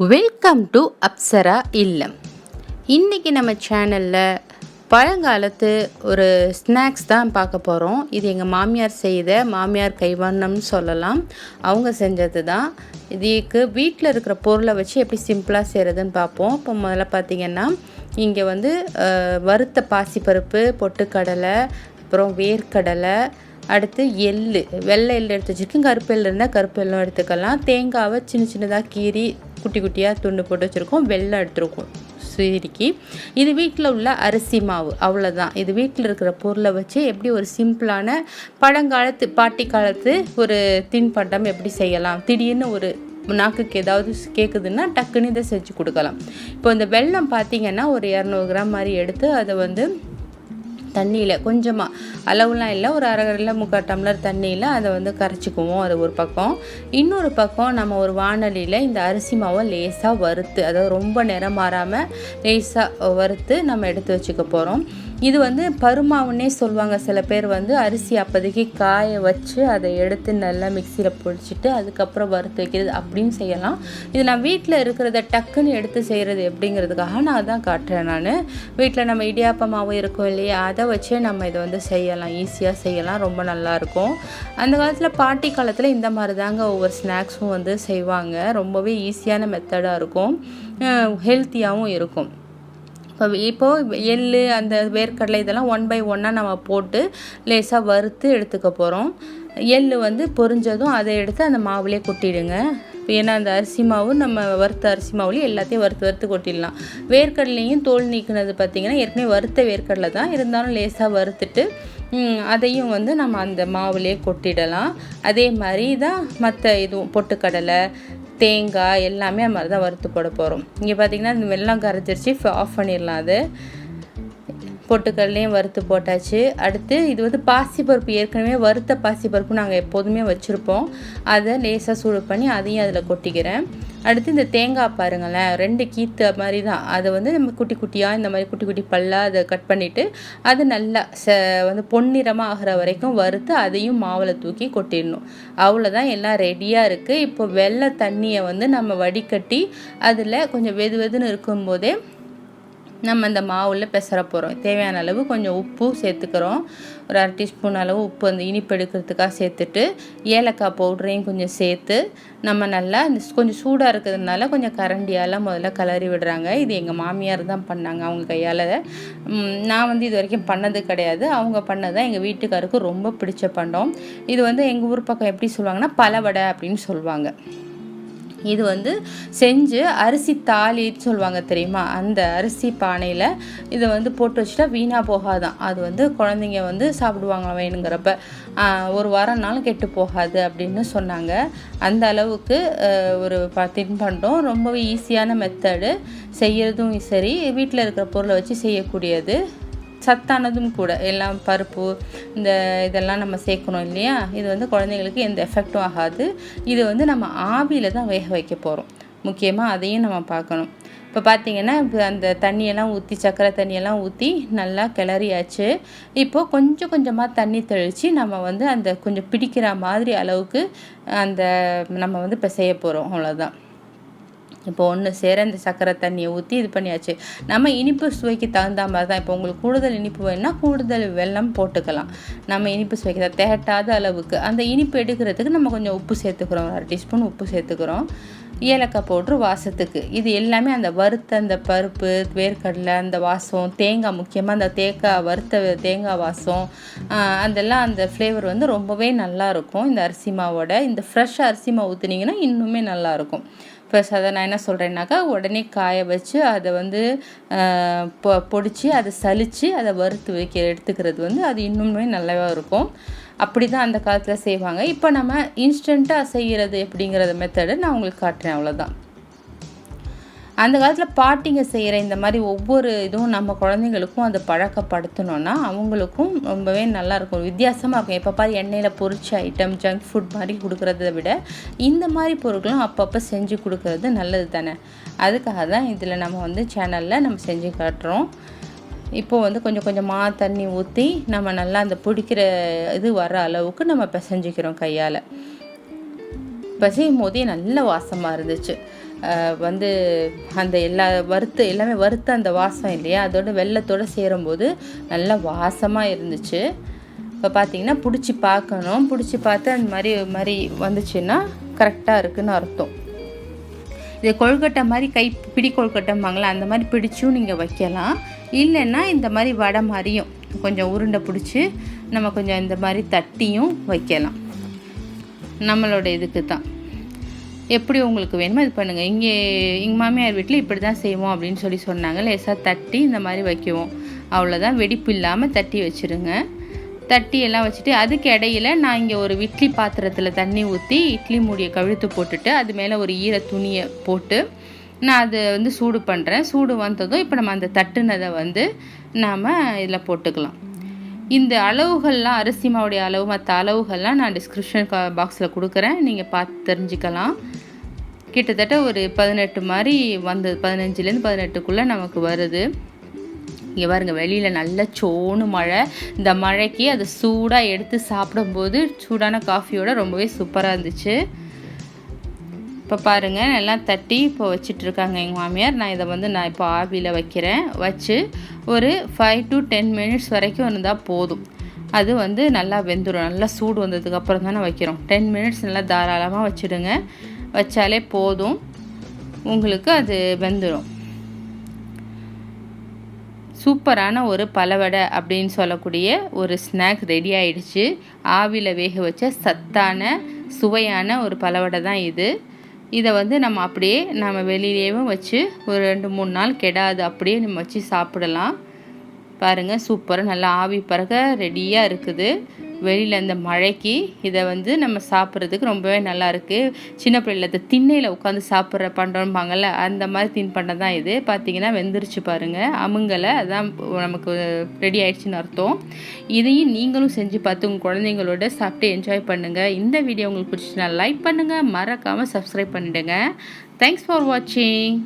Welcome to Apsara இல்லம் இன்றைக்கி நம்ம சேனலில் பழங்காலத்து ஒரு ஸ்நாக்ஸ் தான் பார்க்க போகிறோம் இது எங்கள் மாமியார் செய்த மாமியார் கைவண்ணம்னு சொல்லலாம். அவங்க செஞ்சது தான். இதுக்கு வீட்டில் இருக்கிற பொருளை வச்சு எப்படி சிம்பிளாக செய்கிறதுன்னு பார்ப்போம். இப்போ முதல்ல பார்த்திங்கன்னா இங்கே வந்து வறுத்த பாசிப்பருப்பு பொட்டுக்கடலை அப்புறம் வேர்க்கடலை அடுத்து எள்ளு வெள்ளை எள்ளு எடுத்து வச்சுருக்கேன். கருப்பு எள்ளு இருந்தால் கருப்பு எள்ளும் எடுத்துக்கலாம். தேங்காவை சின்ன சின்னதாக கீறி குட்டி குட்டியாக துண்டு போட்டு வச்சுருக்கோம். வெள்ளம் எடுத்துருக்கோம். சீரிக்கி இது வீட்டில் உள்ள அரிசி மாவு. அவ்வளோதான் இது வீட்டில் இருக்கிற பொருளை வச்சு எப்படி ஒரு சிம்பிளான பழங்காலத்து பாட்டி காலத்து ஒரு தின்பண்டம் எப்படி செய்யலாம்? திடீர்னு ஒரு நாக்குக்கு ஏதாவது கேட்குதுன்னா டக்குன்னு இதை செஞ்சு கொடுக்கலாம். இப்போ இந்த வெல்லம் பார்த்திங்கன்னா ஒரு இரநூறு கிராம் மாதிரி எடுத்து அதை வந்து தண்ணியில் கொஞ்சமாக அளவுலாம் இல்லை. ஒரு அரகரில் முக்கால் டம்ளர் தண்ணியில் அதை வந்து கரைச்சிக்குவோம் அது ஒரு பக்கம். இன்னொரு பக்கம் நம்ம ஒரு வானலியில் இந்த அரிசி மாவை லேசாக வறுத்து அதாவது ரொம்ப நிறம் மாறாமல் லேசாக வறுத்து நம்ம எடுத்து வச்சுக்க போகிறோம் இது வந்து பருமாவுன்னே சொல்லுவாங்க. சில பேர் வந்து அரிசி அப்போதைக்கு காய வச்சு அதை எடுத்து நல்லா மிக்சியில் பொடிச்சிட்டு அதுக்கப்புறம் வறுத்து வைக்கிறது அப்படின்னு செய்யலாம். இது நான் வீட்டில் இருக்கிறத டக்குன்னு எடுத்து செய்கிறது எப்படிங்கிறதுக்காக நான் தான் காட்டுறேன் நான். வீட்டில் நம்ம இடியாப்ப மாவு இருக்கும் இல்லையா? அதை வச்சே நம்ம இதை வந்து செய்யலாம். ஈஸியாக செய்யலாம். ரொம்ப நல்லாயிருக்கும் அந்த காலத்தில் பாட்டி காலத்தில் இந்த மாதிரி தாங்க ஒவ்வொரு ஸ்நாக்ஸும் வந்து செய்வாங்க. ரொம்பவே ஈஸியான மெத்தடாக இருக்கும். ஹெல்த்தியாகவும் இருக்கும். இப்போ இப்போது எள் அந்த வேர்க்கடலை இதெல்லாம் ஒன் பை ஒன்னாக நம்ம போட்டு லேசாக வறுத்து எடுத்துக்க போகிறோம் எள் வந்து பொரிஞ்சதும் அதை எடுத்து அந்த மாவுலேயே கொட்டிடுங்க. ஏன்னா அந்த அரிசி மாவு நம்ம வறுத்த அரிசி மாவுலேயே எல்லாத்தையும் வறுத்து வறுத்து கொட்டிடலாம். வேர்க்கடலையும் தோல் நீக்கினது பார்த்திங்கன்னா ஏற்கனவே வறுத்த வேர்க்கடலை தான். இருந்தாலும் லேசாக வறுத்துட்டு அதையும் வந்து நம்ம அந்த மாவுலேயே கொட்டிடலாம். அதே மாதிரி தான் மற்ற இதுவும் பொட்டுக்கடலை தேங்காய் எல்லாமே அது மாதிரி தான் வறுத்து போட போகிறோம் இங்கே பார்த்தீங்கன்னா இந்த வெள்ளம் கரைஞ்சிருச்சு ஆஃப் பண்ணிடலாம் அது. பொட்டுக்கடலையும் வறுத்து போட்டாச்சு. அடுத்து இது வந்து பாசிப்பருப்பு ஏற்கனவே வறுத்த பாசிப்பருப்பு நாங்கள் எப்போதுமே வச்சுருப்போம். அதை லேசாக சூடு பண்ணி அதையும் அதில் கொட்டிக்கிறேன். அடுத்து இந்த தேங்காய் பாருங்களேன் ரெண்டு கீத்து மாதிரி தான் அதை வந்து நம்ம குட்டி குட்டியாக இந்த மாதிரி குட்டி குட்டி பல்லாக அதை கட் பண்ணிவிட்டு அது நல்லா ச வந்து பொன்னிறமாக ஆகிற வரைக்கும் வறுத்து அதையும் மாவில் தூக்கி கொட்டிடணும். அவ்வளோதான் எல்லாம் ரெடியாக இருக்குது இப்போ வெள்ளை தண்ணியை வந்து நம்ம வடிகட்டி அதில் கொஞ்சம் வெது வெதுன்னு இருக்கும்போதே நம்ம இந்த மாவில் பெசர போகிறோம் தேவையான அளவு கொஞ்சம் உப்பு சேர்த்துக்கிறோம். ஒரு அரை டீஸ்பூன் அளவு உப்பு அந்த இனிப்பு எடுக்கிறதுக்காக சேர்த்துட்டு ஏலக்காய் பவுடரையும் கொஞ்சம் சேர்த்து நம்ம நல்லா இந்த கொஞ்சம் சூடாக இருக்கிறதுனால கொஞ்சம் கரண்டியால் முதல்ல கிளறி விடுறாங்க. இது எங்கள் மாமியார் தான் பண்ணாங்க அவங்க கையால். நான் வந்து இது வரைக்கும் பண்ணது கிடையாது. அவங்க பண்ணது தான் எங்கள் வீட்டுக்காருக்கு ரொம்ப பிடிச்ச பண்டம். இது வந்து எங்கள் ஊர் பக்கம் எப்படி சொல்லுவாங்கன்னா பலவடை அப்படின்னு சொல்லுவாங்க. இது வந்து செஞ்சு அரிசி தாளின்னு சொல்லுவாங்க தெரியுமா? அந்த அரிசி பானையில் இதை வந்து போட்டு வச்சுட்டா வீணாக போகாதான். அது வந்து குழந்தைங்க வந்து சாப்பிடுவாங்க வேணுங்கிறப்ப. ஒரு வாரம்னாலும் கெட்டு போகாது அப்படின்னு சொன்னாங்க. அந்த அளவுக்கு ஒரு தின்பண்டம் ரொம்பவே ஈஸியான மெத்தடு செய்கிறதும் சரி வீட்டில் இருக்கிற பொருளை வச்சு செய்யக்கூடியது. சத்தானதும் கூட. எல்லாம் பருப்பு இந்த இதெல்லாம் நம்ம சேர்க்கணும் இல்லையா? இது வந்து குழந்தைங்களுக்கு எந்த எஃபெக்டும் ஆகாது. இது வந்து நம்ம ஆவியில் தான் வேக வைக்க போகிறோம் முக்கியமாக அதையும் நம்ம பார்க்கணும். இப்போ பார்த்தீங்கன்னா இப்போ அந்த தண்ணியெல்லாம் ஊற்றி சர்க்கரை தண்ணியெல்லாம் ஊற்றி நல்லா கிளறியாச்சு. இப்போது கொஞ்சம் கொஞ்சமாக தண்ணி தெளித்து நம்ம வந்து அந்த கொஞ்சம் பிடிக்கிற மாதிரி அளவுக்கு அந்த நம்ம வந்து இப்போ செய்ய போகிறோம் அவ்வளோதான் இப்போ ஒன்று சேர இந்த சர்க்கரை தண்ணியை ஊற்றி இது பண்ணியாச்சு. நம்ம இனிப்பு சுவைக்கு தகுந்த மாதிரி தான் இப்போ உங்களுக்கு கூடுதல் இனிப்பு வேணும்னா கூடுதல் வெள்ளம் போட்டுக்கலாம். நம்ம இனிப்பு சுவைக்கு தான் தேட்டாத அளவுக்கு. அந்த இனிப்பு எடுக்கிறதுக்கு நம்ம கொஞ்சம் உப்பு சேர்த்துக்கிறோம். ஒரு அரை டீஸ்பூன் உப்பு சேர்த்துக்கிறோம். ஏலக்காய் பவுட்ரு வாசத்துக்கு. இது எல்லாமே அந்த வறுத்த அந்த பருப்பு வேர்க்கடலை அந்த வாசம் தேங்காய் முக்கியமாக அந்த தேங்காய் வறுத்த தேங்காய் வாசம் அதெல்லாம் அந்த ஃப்ளேவர் வந்து ரொம்பவே நல்லா இருக்கும். இந்த அரிசி மாவோட இந்த ஃப்ரெஷ் அரிசி மாவு ஊற்றுனீங்கன்னா இன்னுமே நல்லாயிருக்கும் ப்ளஸ் அதை நான் என்ன சொல்கிறேன்னாக்கா உடனே காய வச்சு அதை வந்து பொ பொடிச்சு அதை சலித்து அதை வறுத்து வைக்க எடுத்துக்கிறது வந்து அது இன்னுமே நல்லாவே இருக்கும். அப்படி தான் அந்த காலத்தில் செய்வாங்க. இப்போ நம்ம இன்ஸ்டண்ட்டாக செய்கிறது எப்படிங்கிறத மெத்தடை நான் உங்களுக்கு காட்டுறேன் அவ்வளோதான் அந்த காலத்தில் பாட்டிங்க செய்கிற இந்த மாதிரி ஒவ்வொரு இதுவும் நம்ம குழந்தைங்களுக்கும் அதை பழக்கப்படுத்தணும்னா அவங்களுக்கும் ரொம்பவே நல்லாயிருக்கும் வித்தியாசமாக இருக்கும். எப்போ பாரு எண்ணெயில் பொரிச்ச ஐட்டம் ஜங்க் ஃபுட் மாதிரி கொடுக்குறத விட இந்த மாதிரி பொருட்களும் அப்பப்போ செஞ்சு கொடுக்கறது நல்லது தானே? அதுக்காக தான் இதில் நம்ம வந்து சேனலில் நம்ம செஞ்சு காட்டுறோம். இப்போது வந்து கொஞ்சம் கொஞ்சமாக தண்ணி ஊற்றி நம்ம நல்லா அந்த பிடிக்கிற இது வர அளவுக்கு நம்ம பிசைஞ்சிக்கிறோம் கையால். பிசையும் போதே நல்ல வாசமாக இருந்துச்சு. வந்து அந்த எல்லா வறுத்து எல்லாமே வறுத்த அந்த வாசம் இல்லையா? அதோட வெள்ளத்தோடு சேரும்போது நல்லா வாசமாக இருந்துச்சு. இப்போ பார்த்தீங்கன்னா பிடிச்சி பார்க்கணும் பிடிச்சி பார்த்து அந்த மாதிரி மாதிரி வந்துச்சுன்னா கரெக்டாக இருக்குன்னு அர்த்தம். இது கொழுக்கட்டை மாதிரி கை பிடி கொழுக்கட்டைம்பாங்களே அந்த மாதிரி பிடிச்சும் நீங்கள் வைக்கலாம். இல்லைன்னா இந்த மாதிரி வடை மாதிரியும் கொஞ்சம் உருண்டை பிடிச்சி நம்ம கொஞ்சம் இந்த மாதிரி தட்டியும் வைக்கலாம். நம்மளோட இதுக்கு தான். எப்படி உங்களுக்கு வேணுமோ இது பண்ணுங்கள் இங்கே எங்கள் மாமியார் வீட்டில் இப்படி தான் செய்வோம் அப்படின்னு சொல்லி சொன்னாங்க. லேசாக தட்டி இந்த மாதிரி வைக்குவோம். அவ்வளோதான் வெடிப்பு இல்லாமல் தட்டி வச்சுருங்க. தட்டி எல்லாம் வச்சுட்டு அதுக்கு இடையில நான் இங்கே ஒரு இட்லி பாத்திரத்தில் தண்ணி ஊற்றி இட்லி மூடியை கவிழ்த்து போட்டுட்டு அது மேலே ஒரு ஈர துணியை போட்டு நான் அதை வந்து சூடு பண்ணுறேன் சூடு வந்ததும் இப்போ நம்ம அந்த தட்டுனதை வந்து நாம் இதில் போட்டுக்கலாம். இந்த அளவுகள்லாம் அரிசி மாவுடைய அளவு மற்ற அளவுகள்லாம் நான் டிஸ்கிரிப்ஷன் பாக்ஸில் கொடுக்குறேன். நீங்கள் பார்த்து தெரிஞ்சுக்கலாம். கிட்டத்தட்ட ஒரு பதினெட்டு மாதிரி வந்தது பதினஞ்சுலேருந்து பதினெட்டுக்குள்ளே நமக்கு வருது. இங்கே பாருங்கள் வெளியில் நல்ல சோனு மழை. இந்த மழைக்கு அதை சூடாக எடுத்து சாப்பிடும்போது சூடான காஃபியோட ரொம்பவே சூப்பராக இருந்துச்சு. இப்போ பாருங்கள் எல்லாம் தட்டி இப்போ வச்சிட்ருக்காங்க எங்கள் மாமியார். நான் இதை வந்து நான் இப்போ ஆவியில் வைக்கிறேன். வச்சு ஒரு ஃபைவ் டு டென் மினிட்ஸ் வரைக்கும் இருந்தால் போதும். அது வந்து நல்லா வெந்துடும் நல்லா சூடு வந்ததுக்கப்புறம் தானே வைக்கிறோம். டென் மினிட்ஸ் நல்லா தாராளமாக வச்சுடுங்க. வச்சாலே போதும். உங்களுக்கு அது வெந்துடும் சூப்பரான ஒரு பலவடை அப்படின்னு சொல்லக்கூடிய ஒரு ஸ்நாக்ஸ் ரெடி ஆயிடுச்சு. ஆவியில் வேக வச்ச சத்தான சுவையான ஒரு பலவடை தான் இது. இதை வந்து நம்ம அப்படியே நம்ம வெளியிலேயும் வச்சு ஒரு ரெண்டு மூணு நாள் கெடாது. அப்படியே நம்ம வச்சு சாப்பிடலாம். பாருங்கள் சூப்பராக நல்லா ஆவி பறக்க ரெடியாக இருக்குது. வெளியில் இந்த மழைக்கு இதை வந்து நம்ம சாப்பிட்றதுக்கு ரொம்பவே நல்லாயிருக்கு சின்ன பிள்ளைல இந்த திண்ணையில் உட்காந்து சாப்பிட்ற பண்டம்பாங்கள்ல அந்த மாதிரி தின்பண்டம் தான் இது. பார்த்தீங்கன்னா வெந்துருச்சு பாருங்கள் அமுங்கலை அதான் நமக்கு ரெடி ஆயிடுச்சுன்னு அர்த்தம். இதையும் நீங்களும் செஞ்சு பார்த்து உங்கள் குழந்தைங்களோட சாப்பிட்டு என்ஜாய் பண்ணுங்கள் இந்த வீடியோ உங்களுக்கு பிடிச்சினா லைக் பண்ணுங்கள் மறக்காமல் சப்ஸ்கிரைப் பண்ணிவிடுங்க தேங்க்ஸ் ஃபார் வாட்சிங்